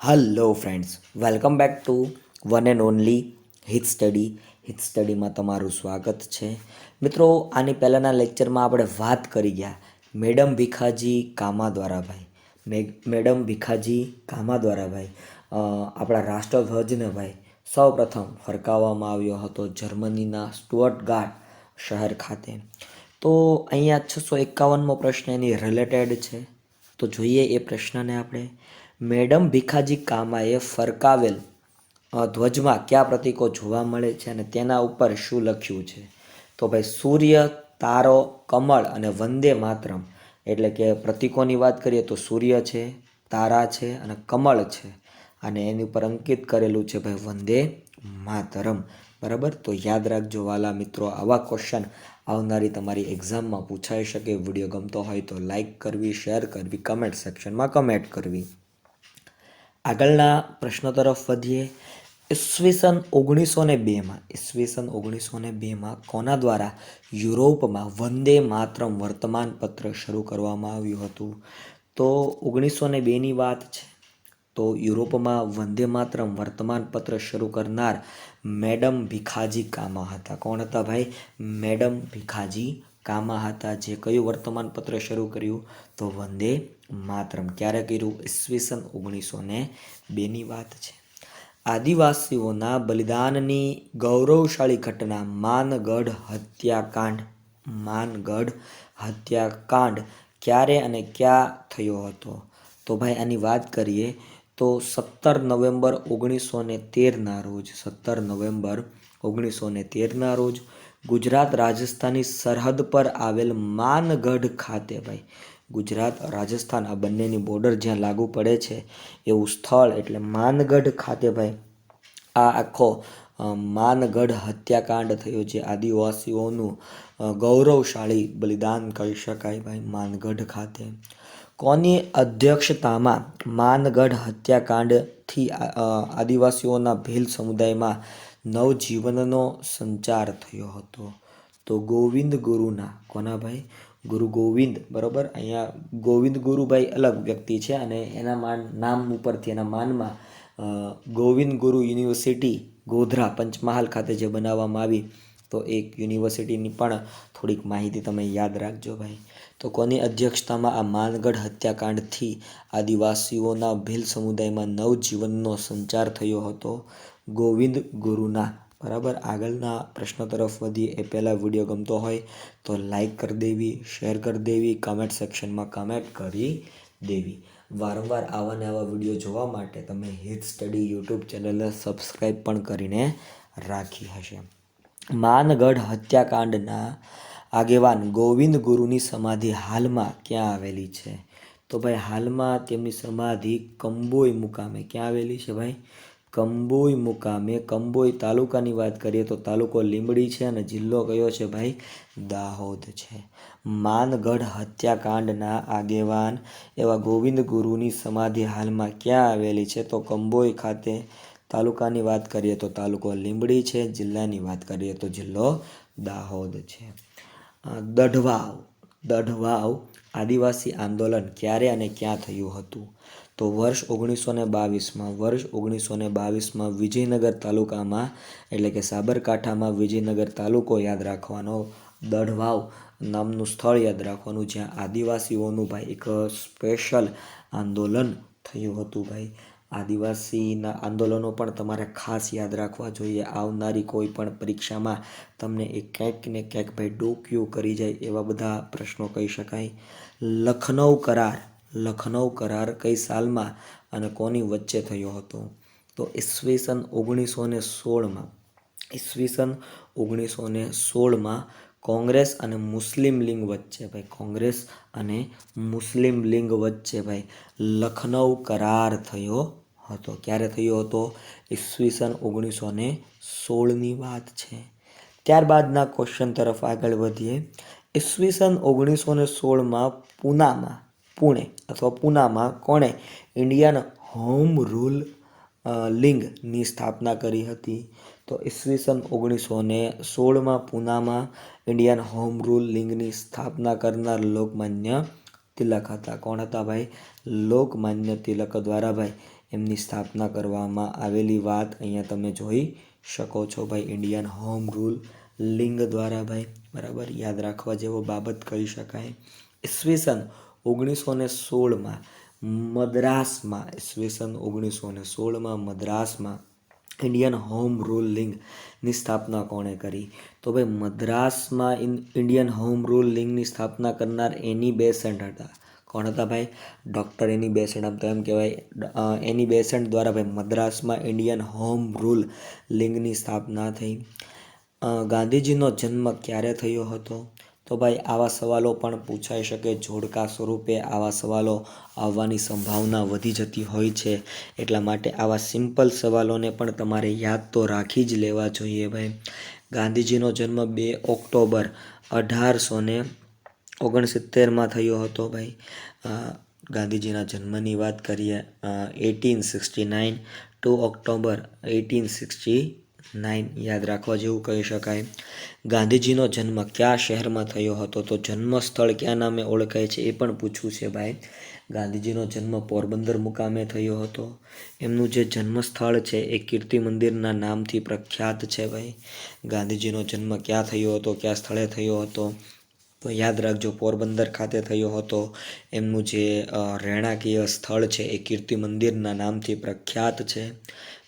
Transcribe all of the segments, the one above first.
Hello friends welcome back to one and only hit study hit સ્ટડીમાં તમારું સ્વાગત છે. મિત્રો, આની પહેલાંના લેક્ચરમાં આપણે વાત કરી ગયા. મેડમ ભીખાજી કામા દ્વારાભાઈ મેડમ ભીખાજી કામા દ્વારાભાઈ આપણા રાષ્ટ્રધ્વજને ભાઈ સૌ પ્રથમ ફરકાવવામાં આવ્યો હતો જર્મનીના સ્ટુઅર્ટગાર્ડ શહેર ખાતે. તો અહીંયા છસો એકાવનમો પ્રશ્ન એની રિલેટેડ છે. તો જોઈએ એ પ્રશ્નને આપણે. મેડમ ભીખાજી કામાએ ફરકાવેલ ધ્વજમાં કયા પ્રતીકો જોવા મળે છે અને તેના ઉપર શું લખ્યું છે? તો ભાઈ, સૂર્ય, તારો, કમળ અને વંદે માતરમ. એટલે કે પ્રતીકોની વાત કરીએ તો સૂર્ય છે, તારા છે અને કમળ છે. અને એની ઉપર અંકિત કરેલું છે ભાઈ, વંદે માતરમ. બરાબર? તો યાદ રાખજો વાલા મિત્રો, આવા ક્વેશ્ચન આવનારી તમારી એક્ઝામમાં પૂછાઈ શકે, વીડિયો ગમતો હોય તો લાઇક કરવી શેર કરવી કમેન્ટ સેક્શનમાં કમેન્ટ કરવી. આગળના પ્રશ્ન તરફ વધીએ. ઈસવીસન ઓગણીસો ને બેમાં ઈસવીસન ઓગણીસો ને બેમાં કોના દ્વારા યુરોપમાં વંદે માતરમ વર્તમાનપત્ર શરૂ કરવામાં આવ્યું હતું? તો ઓગણીસો ને બેની વાત છે. તો યુરોપમાં વંદે માતરમ વર્તમાનપત્ર શરૂ કરનાર મેડમ ભીખાજી કામા હતા. કોણ હતા ભાઈ? મેડમ ભીખાજી કામા હતા, જે કયું વર્તમાનપત્ર શરૂ કર્યું? તો વંદે માતરમ. ક્યારે કર્યું? ઈસવીસન ઓગણીસો ને બેની વાત છે. આદિવાસીઓના બલિદાનની ગૌરવશાળી ઘટના, માનગઢ હત્યાકાંડ. માનગઢ હત્યાકાંડ ક્યારે અને ક્યાં થયો હતો? તો ભાઈ, આની વાત કરીએ તો સત્તર નવેમ્બર ઓગણીસો ને તેરના રોજ, સત્તર નવેમ્બર ઓગણીસો ને તેરના રોજ ગુજરાત રાજસ્થાની સરહદ પર આવેલ માનગઢ ખાતે ભાઈ. ગુજરાત, રાજસ્થાન આ બંનેની બોર્ડર જ્યાં લાગુ પડે છે એવું સ્થળ એટલે માનગઢ ખાતે ભાઈ. આ આખો માનગઢ હત્યાકાંડ થયો જે આદિવાસીઓનું ગૌરવશાળી બલિદાન કહી શકાય ભાઈ માનગઢ ખાતે. કોની અધ્યક્ષતામાં માનગઢ હત્યાકાંડથી આદિવાસીઓના ભીલ સમુદાયમાં નવજીવનનો સંચાર થયો હતો. તો ગોવિંદ ગુરુના, કોના ભાઈ? ગુરુ ગોવિંદ, બરોબર? અહીંયા ગોવિંદ ગુરુભાઈ અલગ વ્યક્તિ છે અને એના માન, નામ ઉપરથી એના માનમાં ગોવિંદ ગુરુ યુનિવર્સિટી ગોધરા પંચમહાલ ખાતે જે બનાવવામાં આવી, તો એક યુનિવર્સિટીની પણ થોડીક માહિતી તમે યાદ રાખજો ભાઈ. તો કોની અધ્યક્ષતામાં આ માનગઢ હત્યાકાંડથી આદિવાસીઓના ભીલ સમુદાયમાં નવજીવનનો સંચાર થયો હતો? ગોવિંદ ગુરુના. બરાબર? આગળના પ્રશ્ન તરફ વધીએ એ પહેલાં વીડિયો ગમતો હોય તો લાઈક કરી દેવી, શેર કરી દેવી કમેન્ટ સેક્શનમાં કમેન્ટ કરી દેવી. વારંવાર આવા ને આવા વીડિયો જોવા માટે તમે હિત સ્ટડી યુટ્યુબ ચેનલને સબસ્ક્રાઈબ પણ કરીને રાખી હશે. માનગઢ હત્યાકાંડના આગેવાન ગોવિંદ ગુરુની સમાધિ હાલમાં ક્યાં આવેલી છે? તો ભાઈ, હાલમાં તેમની સમાધિ કંબોઈ મુકામે ક્યાં આવેલી છે ભાઈ? કંબોઈ મુકામે, કંબોઈ તાલુકાની વાત કરીએ તો તાલુકો લીંબડી છે અને જિલ્લો કયો છે ભાઈ? દાહોદ છે. માનગઢ હત્યાકાંડના આગેવાન એવા ગોવિંદ ગુરુની સમાધિ હાલમાં ક્યાં આવેલી છે? તો કંબોઈ ખાતે તાલુકાની વાત કરીએ તો તાલુકો લીંબડી છે, જિલ્લાની વાત કરીએ તો જિલ્લો દાહોદ છે. દઢવાવ દઢવાવ આદિવાસી આંદોલન ક્યારે અને ક્યાં થયું હતું? તો વર્ષ ઓગણીસો ને બાવીસમાં, વર્ષ ઓગણીસો ને બાવીસમાં વિજયનગર તાલુકામાં, એટલે કે સાબરકાંઠામાં વિજયનગર તાલુકો યાદ રાખવાનો, દઢવાવ નામનું સ્થળ યાદ રાખવાનું, જ્યાં આદિવાસીઓનું ભાઈ એક સ્પેશિયલ આંદોલન થયું હતું ભાઈ. આદિવાસીના આંદોલનો પણ તમારે ખાસ યાદ રાખવા જોઈએ. આવનારી કોઈ પણ પરીક્ષામાં તમને એ ક્યાંક ને ક્યાંક ભાઈ ડોક્યું કરી જાય એવા બધા પ્રશ્નો કહી શકાય. લખનૌ કરાર લખનૌ કરાર કઈ સાલમાં અને કોની વચ્ચે થયો હતો? તો ઈસવીસન ઓગણીસો ને સોળમાં, ઈસવીસન ઓગણીસો ને સોળમાં કોંગ્રેસ અને મુસ્લિમ લીગ વચ્ચે ભાઈ, કોંગ્રેસ અને મુસ્લિમ લીગ વચ્ચે ભાઈ લખનૌ કરાર થયો હતો. ક્યારે થયો હતો? ઈસવીસન ઓગણીસો ને સોળની વાત છે. ત્યારબાદના ક્વેશ્ચન તરફ આગળ વધીએ. ઈસવીસન ઓગણીસો ને સોળમાં પૂનામાં, પુણે અથવા પૂનામાં કોણે ઇન્ડિયન હોમ રૂલ લિંગની સ્થાપના કરી હતી? તો ઈસવીસન ઓગણીસો ને સોળમાં પૂનામાં ઇન્ડિયન હોમ રૂલ, લિંગની સ્થાપના કરનાર લોકમાન્ય તિલક હતા. કોણ હતા ભાઈ? લોકમાન્ય તિલક દ્વારા ભાઈ. એમની સ્થાપના કરવામાં આવેલી વાત અહીંયા તમે જોઈ શકો છો ભાઈ ઇન્ડિયન હોમ રૂલ લિંગ દ્વારા ભાઈ, બરાબર? યાદ રાખવા જેવો બાબત કહી શકાય. ઈસવીસન ઓગણીસો ને સોળમાં મદ્રાસમાં, ઈસવીસન ઓગણીસો ને સોળમાં મદ્રાસમાં ઇન્ડિયન હોમ રૂલ લિંગની સ્થાપના કોણે કરી? તો ભાઈ, મદ્રાસમાં ઇન્ડિયન હોમ રૂલ લિંગની સ્થાપના કરનાર એની બેસન્ટ હતા. કોણ હતા ભાઈ? ડૉક્ટર એની બેસન્ટ આમ તો એમ કહેવાય. એની બેસન્ટ દ્વારા ભાઈ મદ્રાસમાં ઇન્ડિયન હોમ રૂલ લિંગની સ્થાપના થઈ. ગાંધીજીનો જન્મ ક્યારે થયો હતો? તો ભાઈ આવા સવાલો પણ પૂછાઈ શકે. જોડકા સ્વરૂપે આવા સવાલો આવવાની સંભાવના વધી જતી હોય છે. એટલા માટે આવા સિમ્પલ સવાલોને પણ તમારે યાદ તો રાખી જ લેવા જોઈએ ભાઈ. ગાંધીજીનો જન્મ બે ઓક્ટોબર અઢારસો ને ઓગણસિત્તેરમાં થયો હતો ભાઈ. ગાંધીજીના જન્મની વાત કરીએ eighteen sixty nine two October eighteen sixty nine, યાદ રાખવા જેવું કહી શકાય. ગાંધીજીનો જન્મ કયા શહેરમાં થયો હતો, તો જન્મ સ્થળ કયા નામે ઓળખાય છે એ પણ પૂછવું છે ભાઈ. ગાંધીજીનો જન્મ પોરબંદર મુકામે થયો હતો. એમનું જે જન્મ સ્થળ છે એ કીર્તિ મંદિરના નામથી પ્રખ્યાત છે ભાઈ. ગાંધીજીનો જન્મ ક્યાં થયો હતો, કયા સ્થળે થયો હતો તો યાદ રાખજો, પોરબંદર ખાતે થયો હતો એમનું જે રહેણાકીય સ્થળ છે એ કીર્તિ મંદિરના નામથી પ્રખ્યાત છે.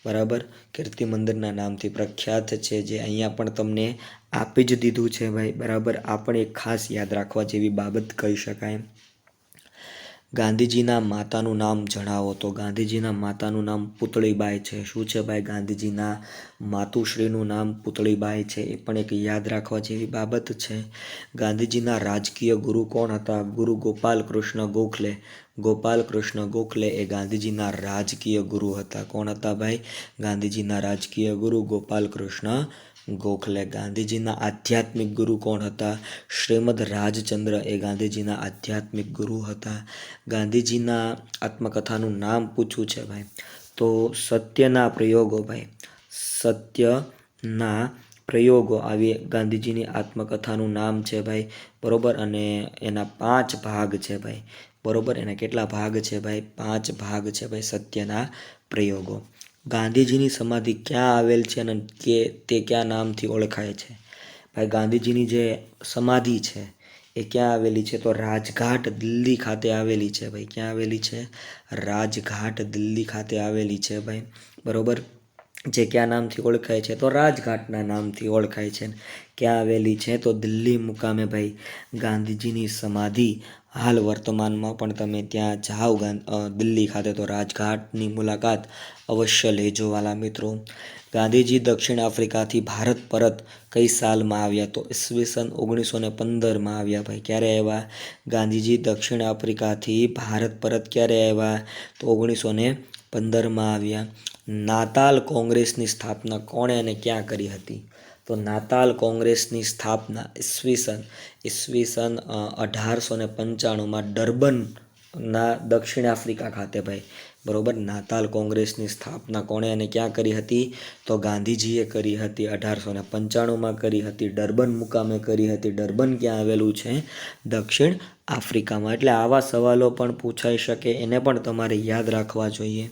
બરાબર? કીર્તિ મંદિરના નામથી પ્રખ્યાત છે જે અહીંયા પણ તમને આપી જ દીધું છે ભાઈ. બરાબર? આ પણ એક ખાસ યાદ રાખવા જેવી બાબત કહી શકાય. ગાંધીજીના માતાનું નામ જણાવો તો ગાંધીજીના માતાનું નામ પુતળીબાઈ છે. શું છે ભાઈ ગાંધીજીના માતુશ્રીનું નામ પુતળીબાઈ છે એ પણ એક યાદ રાખવા જેવી બાબત છે. ગાંધીજીના રાજકીય ગુરુ કોણ હતા? ગુરુ ગોપાલ કૃષ્ણ ગોખલે. ગોપાલ કૃષ્ણ ગોખલે એ ગાંધીજીના રાજકીય ગુરુ હતા. કોણ હતા ભાઈ? ગાંધીજીના રાજકીય ગુરુ ગોપાલ કૃષ્ણ ગોખલે. ગાંધીજીના આધ્યાત્મિક ગુરુ કોણ હતા? શ્રીમદ રાજચંદ્ર એ ગાંધીજીના આધ્યાત્મિક ગુરુ હતા. ગાંધીજીના આત્મકથાનું નામ પૂછવું છે ભાઈ. તો સત્યના પ્રયોગો ભાઈ. સત્યના પ્રયોગો આવી ગાંધીજીની આત્મકથાનું નામ છે ભાઈ. બરોબર? અને એના પાંચ ભાગ છે ભાઈ. બરોબર? એના કેટલા ભાગ છે ભાઈ? પાંચ ભાગ છે ભાઈ સત્યના પ્રયોગો. ગાંધીજીની સમાધિ ક્યાં આવેલ છે અને કે તે કયા નામથી ઓળખાય છે? ભાઈ, ગાંધીજીની જે સમાધિ છે, એ ક્યાં આવેલી છે? તો રાજઘાટ દિલ્હી ખાતે આવેલી છે, ભાઈ. ક્યાં આવેલી છે? રાજઘાટ દિલ્હી ખાતે આવેલી છે, ભાઈ. બરાબર? જે કયા નામથી ઓળખાય છે? તો રાજઘાટના નામથી ઓળખાય છે. ક્યાં આવેલી છે? તો દિલ્હી મુકામે, ભાઈ. ગાંધીજીની સમાધિ હાલ વર્તમાનમાં પણ તમે ત્યાં જાઓ દિલ્હી ખાતે તો રાજઘાટની મુલાકાત અવશ્ય લેજો વાલા મિત્રો. ગાંધીજી દક્ષિણ આફ્રિકાથી ભારત પરત કઈ સાલમાં આવ્યા? તો ઈસવીસન ઓગણીસો ને પંદરમાં આવ્યા ભાઈ. ક્યારે આવ્યા? ગાંધીજી દક્ષિણ આફ્રિકાથી ભારત પરત ક્યારે આવ્યા? તો ઓગણીસો ને પંદરમાં આવ્યા. નાતાલ કોંગ્રેસની સ્થાપના કોણે અને ક્યાં કરી હતી? તો નાતાલ કોંગ્રેસની સ્થાપના ઈસવીસન ઈસવીસન અઢારસો ને પંચાણુંમાં ડર્બનના દક્ષિણ આફ્રિકા ખાતે ભાઈ. બરોબર? નાતાલ કોંગ્રેસની સ્થાપના કોણે અને ક્યાં કરી હતી? તો ગાંધીજીએ કરી હતી, અઢારસો ને પંચાણુંમાં કરી હતી, ડર્બન મુકામે કરી હતી. ડર્બન ક્યાં આવેલું છે? દક્ષિણ આફ્રિકામાં. એટલે આવા સવાલો પણ પૂછાઈ શકે, એને પણ તમારે યાદ રાખવા જોઈએ.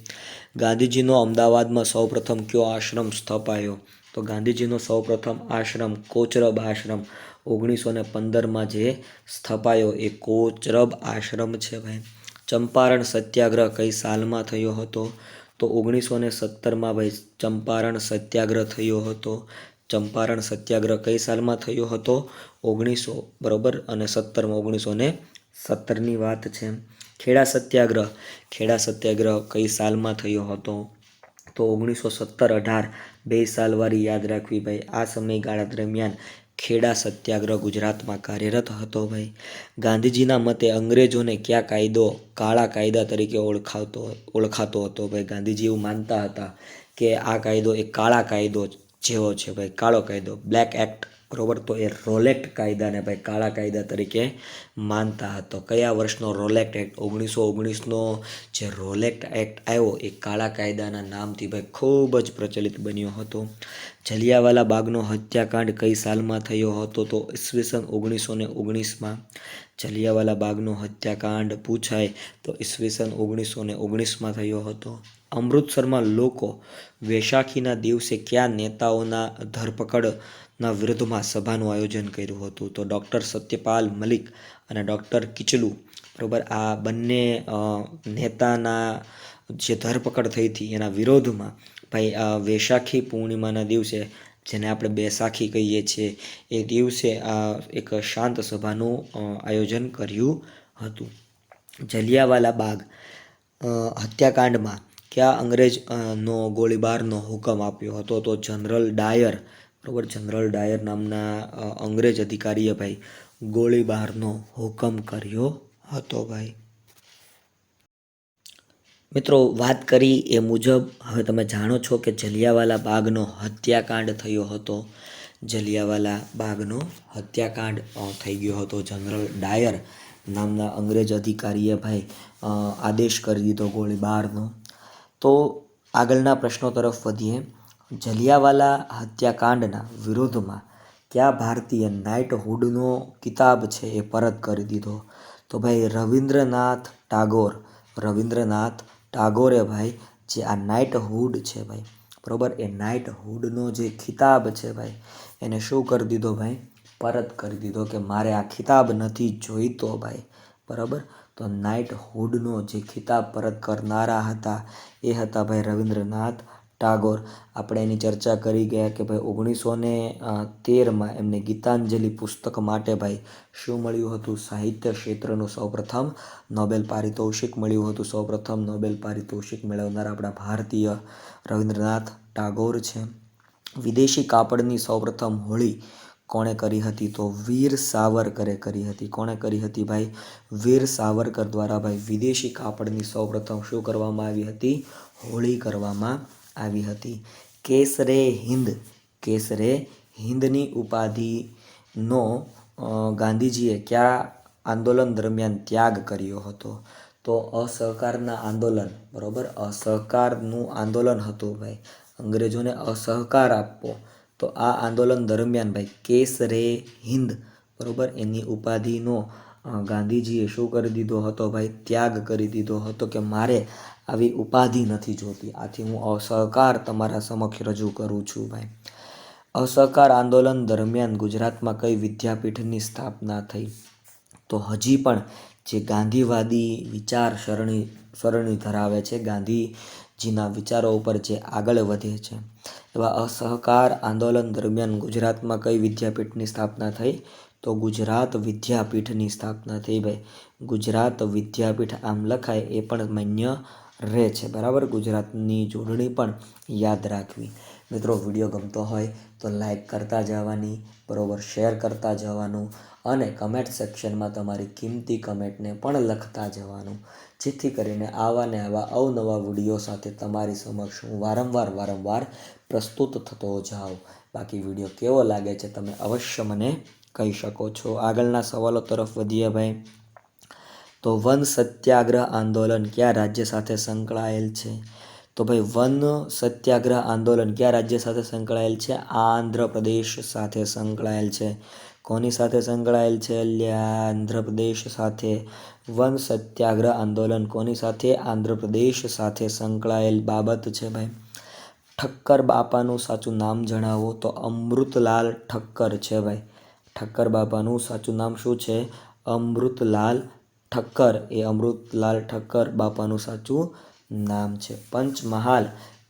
ગાંધીજીનો અમદાવાદમાં સૌપ્રથમ કયો આશ્રમ સ્થપાયો? તો ગાંધીજીનો સૌપ્રથમ આશ્રમ કોચરબ આશ્રમ ઓગણીસો ને પંદરમાં જે સ્થપાયો એ કોચરબ આશ્રમ છે ભાઈ. ચંપારણ સત્યાગ્રહ કઈ સાલમાં થયો હતો? તો ઓગણીસો ને સત્તરમાં ભાઈ ચંપારણ સત્યાગ્રહ થયો હતો. ચંપારણ સત્યાગ્રહ કઈ સાલમાં થયો હતો? ઓગણીસો, બરોબર? અને સત્તરમાં ઓગણીસો ને સત્તરની વાત છે. ખેડા સત્યાગ્રહ. ખેડા સત્યાગ્રહ કઈ સાલમાં થયો હતો? તો ઓગણીસો સત્તર અઢાર બે સાલવાળી યાદ રાખવી ભાઈ. આ સમયગાળા દરમિયાન ખેડા સત્યાગ્રહ ગુજરાતમાં કાર્યરત હતો ભાઈ. ગાંધીજીના મતે અંગ્રેજોને કયા કાયદો કાળા કાયદા તરીકે ઓળખાતો ઓળખાતો હતો ભાઈ. ગાંધીજી એવું માનતા હતા કે આ કાયદો એ કાળા કાયદો જેવો છે ભાઈ. કાળો કાયદો, બ્લેક એક્ટ બરોબર? તો એ રોલેક્ટ કાયદાને ભાઈ કાળા કાયદા તરીકે માનતા હતો. કયા વર્ષનો રોલેક્ટ એક્ટ? ઓગણીસો ઓગણીસનો જે રોલેક્ટ એક્ટ આવ્યો, એ કાળા કાયદાના નામથી ભાઈ ખૂબ જ પ્રચલિત બન્યો હતો. જલિયાવાલા બાગનો હત્યાકાંડ કઈ સાલમાં થયો હતો? તો ઈસવીસન ઓગણીસો ને ઓગણીસમાં જલિયાવાલા બાગનો હત્યાકાંડ પૂછાય તો ઈસવીસન ઓગણીસો ને ઓગણીસમાં થયો હતો. અમૃતસરમાં લોકો વૈશાખીના દિવસે કયા નેતાઓના ધરપકડના વિરુદ્ધમાં સભાનું આયોજન કર્યું હતું. તો ડૉક્ટર સત્યપાલ મલિક અને ડૉક્ટર કિચલુ, બરોબર, આ બંને નેતાના જે ધરપકડ થઈ હતી એના વિરોધમાં, ભાઈ વૈશાખી પૂર્ણિમાના દિવસે, જેને આપણે બેસાખી કહીએ છીએ, એ દિવસે આ એક શાંત સભાનું આયોજન કર્યું હતું. જલિયાવાલા બાગ હત્યાકાંડમાં ક્યાં અંગ્રેજ નો ગોળીબારનો હુકમ આપ્યો હતો? તો જનરલ ડાયર બરોબર? જનરલ ડાયર નામના અંગ્રેજ અધિકારીએ ભાઈ ગોળીબારનો હુકમ કર્યો હતો ભાઈ. મિત્રો, વાત કરી એ મુજબ, હવે તમે જાણો છો કે જલિયાવાલા બાગનો હત્યાકાંડ થયો હતો. જલિયાવાલા બાગનો હત્યાકાંડ થઈ ગયો હતો. જનરલ ડાયર નામના અંગ્રેજ અધિકારીએ ભાઈ આદેશ કરી દીધો ગોળીબારનો. તો આગળના પ્રશ્નો તરફ વધીએ. જલિયાવાલા હત્યાકાંડના વિરોધમાં કયા ભારતીય નાઇટહુડનો કિતાબ છે એ પરત કરી દીધો? તો ભાઈ રવિન્દ્રનાથ ટાગોર, રવિન્દ્રનાથ ટાગોરે ભાઈ જે આ નાઇટહુડ છે ભાઈ, બરાબર? એ નાઇટહુડનો જે ખિતાબ છે ભાઈ, એને શું કરી દીધો ભાઈ? પરત કરી દીધો કે મારે આ ખિતાબ નથી જોઈતો ભાઈ, બરાબર? તો નાઇટહુડનો જે ખિતાબ પરત કરનારા હતા એ હતા ભાઈ રવિન્દ્રનાથ ટાગોર. આપણે એની ચર્ચા કરી ગયા કે ભાઈ ઓગણીસો ને તેરમાં એમને ગીતાંજલિ પુસ્તક માટે ભાઈ શું મળ્યું હતું? સાહિત્ય ક્ષેત્રનું સૌપ્રથમ નોબેલ પારિતોષિક મળ્યું હતું. સૌપ્રથમ નોબેલ પારિતોષિક મેળવનાર આપણા ભારતીય રવિન્દ્રનાથ ટાગોર છે. વિદેશી કાપડની સૌપ્રથમ હોળી કોણે કરી હતી? તો વીર સાવરકરે કરી હતી. કોણે કરી હતી ભાઈ? વીર સાવરકર દ્વારા ભાઈ વિદેશી કાપડની સૌપ્રથમ શું કરવામાં આવી હતી? હોળી કરવામાં આવી હતી. કેસરે હિન્દ, કેસરે હિન્દની ઉપાધિનો ગાંધીજીએ કયા આંદોલન દરમિયાન ત્યાગ કર્યો હતો? તો અસહકારના આંદોલન, બરોબર? અસહકારનું આંદોલન હતું ભાઈ. અંગ્રેજોને અસહકાર આપવો. તો આ આંદોલન દરમિયાન ભાઈ, કેસરે હિન્દ, બરાબર? એની ઉપાધિનો ગાંધીજીએ શું કરી દીધો હતો ભાઈ? ત્યાગ કરી દીધો હતો કે મારે આવી ઉપાધિ નથી જોતી. આથી હું અસહકાર તમારા સમક્ષ રજૂ કરું છું ભાઈ. અસહકાર આંદોલન દરમિયાન ગુજરાતમાં કઈ વિદ્યાપીઠની સ્થાપના થઈ? તો હજી પણ જે ગાંધીવાદી વિચાર સરણી સરણી ધરાવે છે, ગાંધીજીના વિચારો ઉપર જે આગળ વધે છે. એવા અસહકાર આંદોલન દરમિયાન ગુજરાતમાં કઈ વિદ્યાપીઠની સ્થાપના થઈ? તો ગુજરાત વિદ્યાપીઠની સ્થાપના થઈ ભાઈ. ગુજરાત વિદ્યાપીઠ આમ લખાય એ પણ માન્ય રહે છે. બરાબર? ગુજરાતની જોડણી પણ યાદ રાખવી. મિત્રો, વીડિયો ગમતો હોય તો લાઈક કરતા જવાની, બરાબર? શેર કરતા જવાનું અને કમેન્ટ સેક્શનમાં તમારી કિંમતી કમેન્ટને પણ લખતા જવાનું. જેથી કરીને આવા ને આવા અવનવા વીડિયો સાથે તમારી સમક્ષ હું વારંવાર વારંવાર પ્રસ્તુત થતો જાઉં. બાકી વીડિયો કેવો લાગે છે, તમે અવશ્ય મને કહી શકો છો. આગળના સવાલો તરફ વધીએ ભાઈ. તો વન સત્યાગ્રહ આંદોલન કયા રાજ્ય સાથે સંકળાયેલ છે? તો ભાઈ, વન સત્યાગ્રહ આંદોલન કયા રાજ્ય સાથે સંકળાયેલ છે? આંધ્રપ્રદેશ સાથે સંકળાયેલ છે. કોની સાથે સંકળાયેલ છે? આંધ્રપ્રદેશ સાથે. વન સત્યાગ્રહ આંદોલન કોની સાથે? આંધ્રપ્રદેશ સાથે સંકળાયેલ બાબત છે ભાઈ. ઠક્કર બાપાનું સાચું નામ જણાવો તો અમૃતલાલ ઠક્કર છે ભાઈ. ઠક્કર બાપાનું સાચું નામ શું છે? અમૃતલાલ ઠક્કર. એ અમૃતલાલ ઠક્કર બાપાનું સાચું નામ છે. પંચમહાલ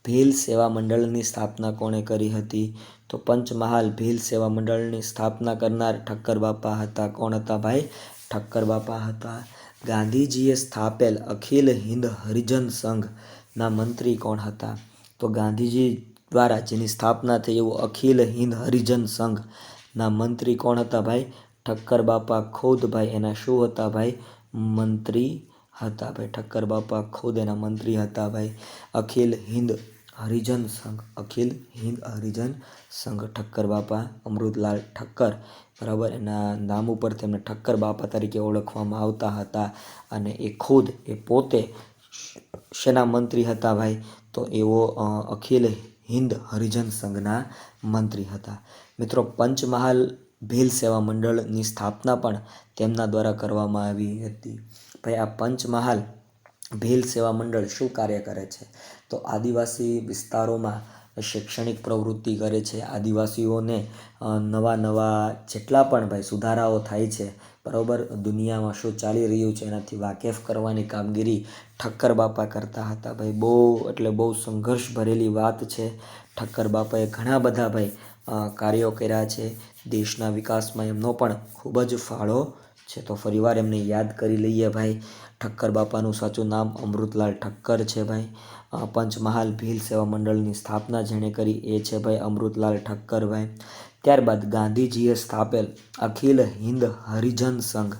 ભીલ સેવા મંડળની સ્થાપના કોણે કરી હતી? તો પંચમહાલ ભીલ સેવા મંડળની સ્થાપના કરનાર ઠક્કર બાપા હતા. કોણ હતા ભાઈ? ઠક્કર બાપા હતા. ગાંધીજીએ સ્થાપેલ અખિલ હિન્દ હરિજન સંઘના મંત્રી કોણ હતા? તો ગાંધીજી દ્વારા જેની સ્થાપના થઈ એવું અખિલ હિન્દ હરિજન સંઘના મંત્રી કોણ હતા ભાઈ? ઠક્કર બાપા ખુદ ભાઈ, એના શું હતા ભાઈ? મંત્રી હતા ભાઈ. ઠક્કર બાપા ખુદ એના મંત્રી હતા ભાઈ. અખિલ હિન્દ હરિજન સંઘ, અખિલ હિન્દ હરિજન સંઘ, ઠક્કર બાપા અમૃતલાલ ઠક્કર. બરાબર? એના નામ ઉપર તેમને ઠક્કર બાપા તરીકે ઓળખવામાં આવતા હતા અને એ ખુદ, એ પોતે શેના મંત્રી હતા ભાઈ? તો એવો અખિલ હિન્દ હરિજન સંઘના મંત્રી હતા. મિત્રો, પંચમહાલ ભીલ સેવા મંડળની સ્થાપના પણ તેમના દ્વારા કરવામાં આવી હતી. ભાઈ, આ પંચમહાલ ભીલ સેવા મંડળ શું કાર્ય કરે છે? તો આદિવાસી વિસ્તારોમાં શૈક્ષણિક પ્રવૃત્તિ કરે છે. આદિવાસીઓને નવા નવા જેટલા પણ ભાઈ સુધારાઓ થાય છે, બરાબર? દુનિયામાં શું ચાલી રહ્યું છે એનાથી વાકેફ કરવાની કામગીરી ઠક્કર બાપા કરતા હતા. ભાઈ, બહુ, એટલે બહુ સંઘર્ષ ભરેલી વાત છે. ઠક્કર બાપાએ ઘણા બધા ભાઈ કાર્યો કર્યા છે. દેશના વિકાસમાં એમનો પણ ખૂબ જ ફાળો છે. તો ફરીવાર એમને યાદ કરી લઈએ ભાઈ. ઠક્કર બાપાનું સાચું નામ અમૃતલાલ ઠક્કર છે ભાઈ. પંચમહાલ ભીલ સેવા મંડળની સ્થાપના જેણે કરી એ છે ભાઈ અમૃતલાલ ઠક્કર ભાઈ. ત્યારબાદ ગાંધીજીએ સ્થાપેલ અખિલ હિન્દ હરિજન સંઘ.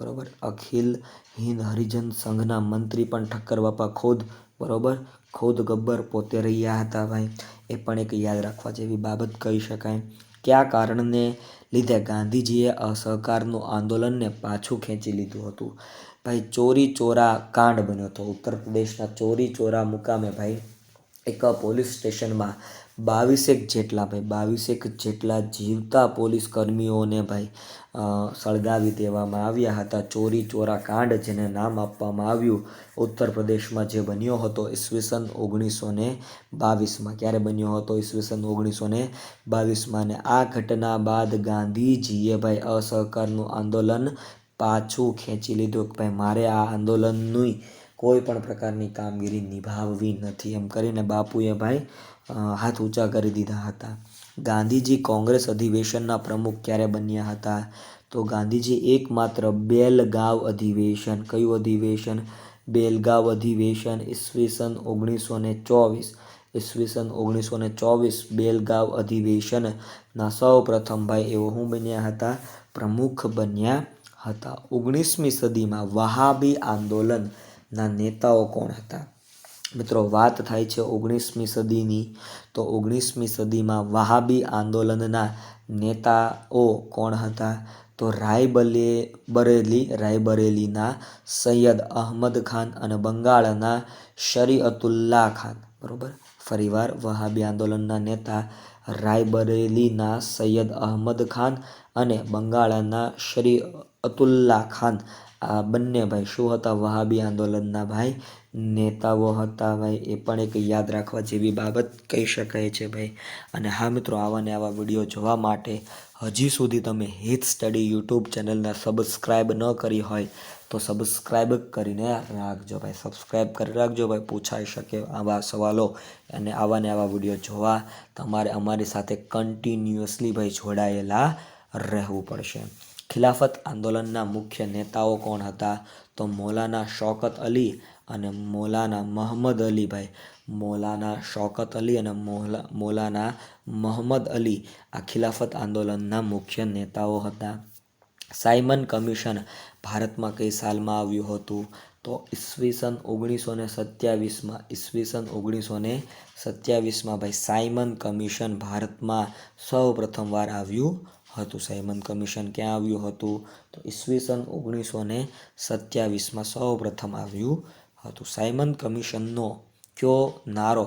બરોબર? અખિલ હિન્દ હરિજન સંઘના મંત્રી પણ ઠક્કર બાપા ખુદ. બરોબર? ખુદ ગબ્બર પોતે રહ્યા હતા ભાઈ. એ પણ એક યાદ રાખવા જેવી બાબત કહી શકાય. કયા કારણને લીધે ગાંધીજીએ અસહકારનું આંદોલનને પાછું ખેંચી લીધું હતું. ભાઈ, ચોરી ચોરા કાંડ બન્યો હતો. ઉત્તર પ્રદેશના ચોરી ચોરા મુકામે ભાઈ એક પોલીસ સ્ટેશનમાં બાવીસેક જેટલા ભાઈ, બાવીસેક જેટલા જીવતા પોલીસ કર્મીઓને ભાઈ સળગાવી દેવામાં આવ્યા હતા. ચોરી, ચોરા કાંડ જેને નામ આપવામાં આવ્યું ઉત્તર પ્રદેશમાં જે બન્યો હતો ઈસવીસન ઓગણીસો ને બાવીસમાં. ક્યારે બન્યો હતો ઈસવીસન ઓગણીસો ને બાવીસમાં ને આ ઘટના બાદ ગાંધીજીએ ભાઈ અસહકારનું આંદોલન પાછું ખેંચી લીધું કે ભાઈ મારે આ આંદોલનની કોઈ પણ પ્રકારની કામગીરી નિભાવવી નથી. એમ કરીને બાપુએ ભાઈ હાથ ઊંચા કરી દીધા હતા. ગાંધીજી કોંગ્રેસ અધિવેશનના પ્રમુખ ક્યારે બન્યા હતા? તો ગાંધીજી એકમાત્ર બેલગાંવ અધિવેશન, કયું અધિવેશન? બેલગાંવ અધિવેશન ઈસવીસન ઓગણીસો ને ચોવીસ. ઈસવીસન ઓગણીસો ને ચોવીસ બેલગાંવ અધિવેશનના સૌ પ્રથમ ભાઈ એવો હું બન્યા હતા? પ્રમુખ બન્યા હતા. ઓગણીસમી સદીમાં વહાબી આંદોલનના નેતાઓ કોણ હતા? મિત્રો, વાત થાય છે ઓગણીસમી સદીની. તો ઓગણીસમી સદીમાં વહાબી આંદોલનના નેતાઓ કોણ હતા? તો રાયબલે, બરેલી, રાયબરેલીના સૈયદ અહમદ ખાન અને બંગાળના શરીઅતુલ્લા ખાન. બરોબર? ફરીવાર વહાબી આંદોલનના નેતા રાયબરેલીના સૈયદ અહમદ ખાન અને બંગાળના શરી અતુલ્લા ખાન આ બંને ભાઈ શું હતા? વહાબી આંદોલનના ભાઈ, નેતાઓ હતા ભાઈ. એ પણ એક યાદ રાખવા જેવી બાબત કહી શકાય છે ભાઈ. અને હા મિત્રો, આવા ને આવા વીડિયો જોવા માટે હજી સુધી તમે હિત સ્ટડી યુટ્યુબ ચેનલને સબસ્ક્રાઈબ ન કરી હોય તો સબસ્ક્રાઈબ કરીને રાખજો ભાઈ. સબસ્ક્રાઈબ કરી રાખજો ભાઈ. પૂછાઈ શકે આવા સવાલો અને આવા ને આવા વીડિયો જોવા તમારે અમારી સાથે કન્ટિન્યુઅસલી ભાઈ જોડાયેલા રહેવું પડશે. ખિલાફત આંદોલનના મુખ્ય નેતાઓ કોણ હતા? તો મૌલાના શૌકત અલી અને મૌલાના મહમ્મદ અલીભાઈ મોલાના શૌકત અલી અને મૌલા, મૌલાના મોહમ્મદ અલી આ ખિલાફત આંદોલનના મુખ્ય નેતાઓ હતા. સાયમન કમિશન ભારતમાં કઈ સાલમાં આવ્યું હતું? તો ઈસવીસન ઓગણીસો ને સત્યાવીસમાં ઈસવીસન ઓગણીસો ને સત્યાવીસમાં ભાઈ સાયમન કમિશન ભારતમાં સૌ પ્રથમવાર આવ્યું હતું. સાયમન કમિશન ક્યાં આવ્યું હતું? તો ઈસવીસન ઓગણીસો ને સત્યાવીસમાં સૌ પ્રથમ આવ્યું હતું. સાયમન કમિશનનો કયો નારો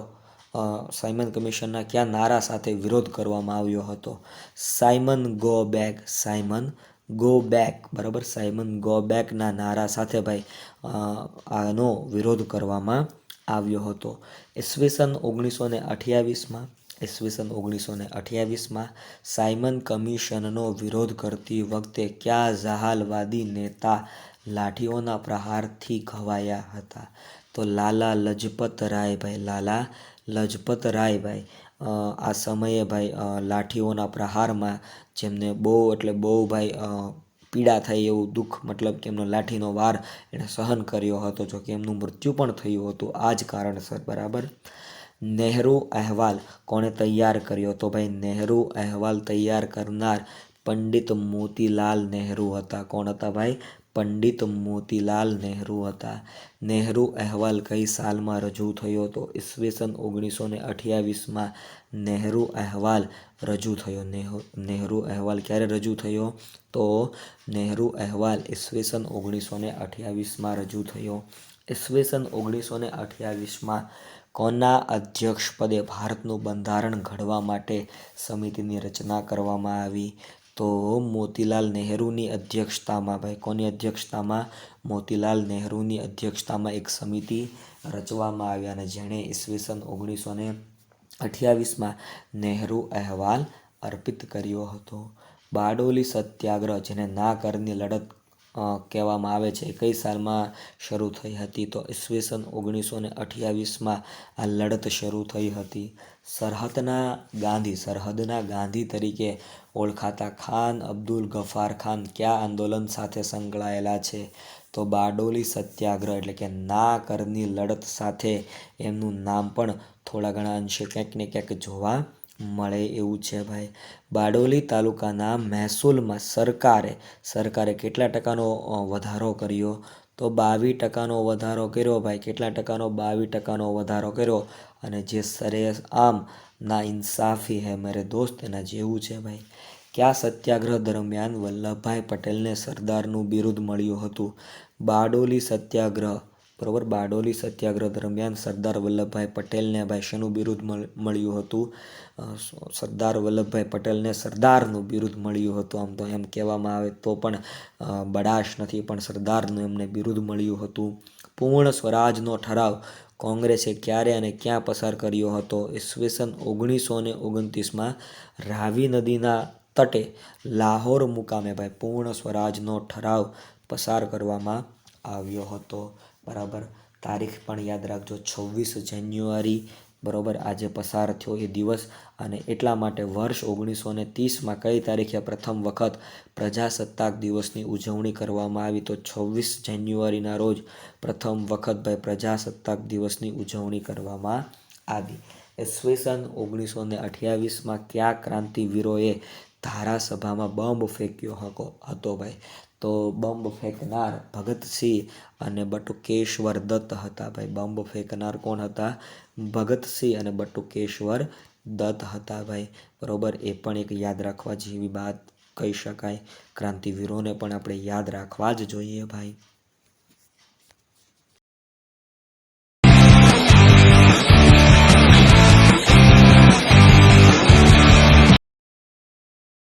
સાયમન કમિશનના કયા નારા સાથે વિરોધ કરવામાં આવ્યો હતો? Simon go back, Simon go back, બરાબર? સાયમન ગો બેકના નારા સાથે ભાઈ આનો વિરોધ કરવામાં આવ્યો હતો. ઈસવીસન ઓગણીસો ને અઠ્યાવીસમાં ઈસવીસન ઓગણીસો ને અઠ્યાવીસમાં સાયમન કમિશનનો વિરોધ કરતી વખતે કયા જહાલવાદી નેતા લાઠીઓના પ્રહારથી ઘવાયા હતા? તો લાલા લજપત રાયભાઈ લાલા લજપત રાયભાઈ આ સમયે ભાઈ લાઠીઓના પ્રહારમાં જેમને બહુ એટલે બહુ ભાઈ પીડા થઈ એવું દુઃખ, મતલબ કે એમનો લાઠીનો વાર એણે સહન કર્યો હતો જો કે એમનું મૃત્યુ પણ થયું હતું, આ જ કારણસર, બરાબર? નહેરુ અહેવાલ કોણે તૈયાર કર્યો? તો ભાઈ, નહેરુ અહેવાલ તૈયાર કરનાર પંડિત મોતીલાલ નહેરુ હતા. કોણ હતા ભાઈ? પંડિત મોતીલાલ નહેરુ હતા. નહેરુ અહેવાલ કઈ સાલમાં રજૂ થયો તો ઈસવીસન ઓગણીસો ને અઠ્યાવીસમાં નહેરુ અહેવાલ રજૂ થયો. નેહુ નહેરુ અહેવાલ ક્યારે રજૂ થયો? તો નહેરુ અહેવાલ ઈસવીસન ઓગણીસો ને અઠ્યાવીસમાં રજૂ થયો. ઈસવીસન ઓગણીસો ને અઠ્યાવીસમાં કોના અધ્યક્ષપદે ભારતનું બંધારણ ઘડવા માટે સમિતિની રચના કરવામાં આવી? તો મોતીલાલ નહેરુની અધ્યક્ષતામાં, ભાઈ, કોની અધ્યક્ષતામાં? મોતીલાલ નહેરુની અધ્યક્ષતામાં એક સમિતિ રચવામાં આવી અને જેણે ઈસવીસન ઓગણીસો ને અઠ્યાવીસમાં નહેરુ અહેવાલ અર્પિત કર્યો હતો. બારડોલી સત્યાગ્રહ, જેને ના કરની લડત કહેવામાં આવે છે. કઈ સાલમાં શરૂ થઈ હતી? તો ઈસવીસન ઓગણીસો ને અઠ્યાવીસમાં આ લડત શરૂ થઈ હતી. સરહદના ગાંધી સરહદના ગાંધી તરીકે ઓળખાતા ખાન અબ્દુલ ગફાર ખાન કયા આંદોલન સાથે સંકળાયેલા છે? તો બારડોલી સત્યાગ્રહ એટલે કે ના કરની લડત સાથે એમનું નામ પણ થોડા ઘણા અંશે ક્યાંક ને ક્યાંક જોવા મળે એવું છે ભાઈ. બારડોલી તાલુકાના મહેસૂલમાં સરકારે સરકારે કેટલા ટકાનો વધારો કર્યો? તો બાવીસ ટકાનો વધારો કર્યો ભાઈ. કેટલા ટકાનો? બાવીસ ટકાનો વધારો કર્યો. અને જે સરેસ આમ ના ઇન્સાફી હે મેરે દોસ્ત, એના જેવું છે ભાઈ. કયા સત્યાગ્રહ દરમિયાન વલ્લભભાઈ પટેલને સરદારનું બિરુદ મળ્યું હતું? બારડોલી સત્યાગ્રહ બરોબર? બારડોલી સત્યાગ્રહ દરમિયાન સરદાર વલ્લભભાઈ પટેલને ભાઈ શેનું બિરુદ મળ- મળ્યું હતું? સરદાર વલ્લભભાઈ પટેલને સરદારનું બિરુદ મળ્યું હતું, આમ તો એમ કહેવામાં આવે તો પણ બડાશ નથી, પણ સરદારનું એમને બિરુદ મળ્યું હતું. પૂર્ણ સ્વરાજનો ઠરાવ કોંગ્રેસે ક્યારે અને ક્યાં પસાર કર્યો હતો? ઈસવીસન ઓગણીસો ને ઓગણત્રીસમાં રાવી નદીના તટે લાહોર મુકામે ભાઈ પૂર્ણ સ્વરાજનો ઠરાવ પસાર કરવામાં આવ્યો હતો. બરાબર? તારીખ પણ યાદ રાખજો, છવ્વીસ જાન્યુઆરી, બરાબર? આજે પસાર થયો એ દિવસ અને એટલા માટે વર્ષ ઓગણીસો ને ત્રીસમાં કઈ તારીખે પ્રથમ વખત પ્રજાસત્તાક દિવસની ઉજવણી કરવામાં આવી? તો છવ્વીસ જાન્યુઆરીના રોજ પ્રથમ વખત ભાઈ પ્રજાસત્તાક દિવસની ઉજવણી કરવામાં આવી. ઈસવીસન ઓગણીસો ને અઠ્યાવીસમાં કયા ક્રાંતિવીરોએ ધારાસભામાં બોમ્બ ફેંક્યો હતો હતો ભાઈ? તો બોમ્બ ફેંકનાર ભગતસિંહ અને બટુકેશ્વર દત્ત હતા. ભાઈ, બોમ્બ ફેંકનાર કોણ હતા? ભગતસિંહ અને બટુકેશ્વર દત્ત હતા ભાઈ. બરોબર? એ પણ એક યાદ રાખવા જેવી વાત કહી શકાય. ક્રાંતિવીરોને પણ આપણે યાદ રાખવા જ જોઈએ ભાઈ.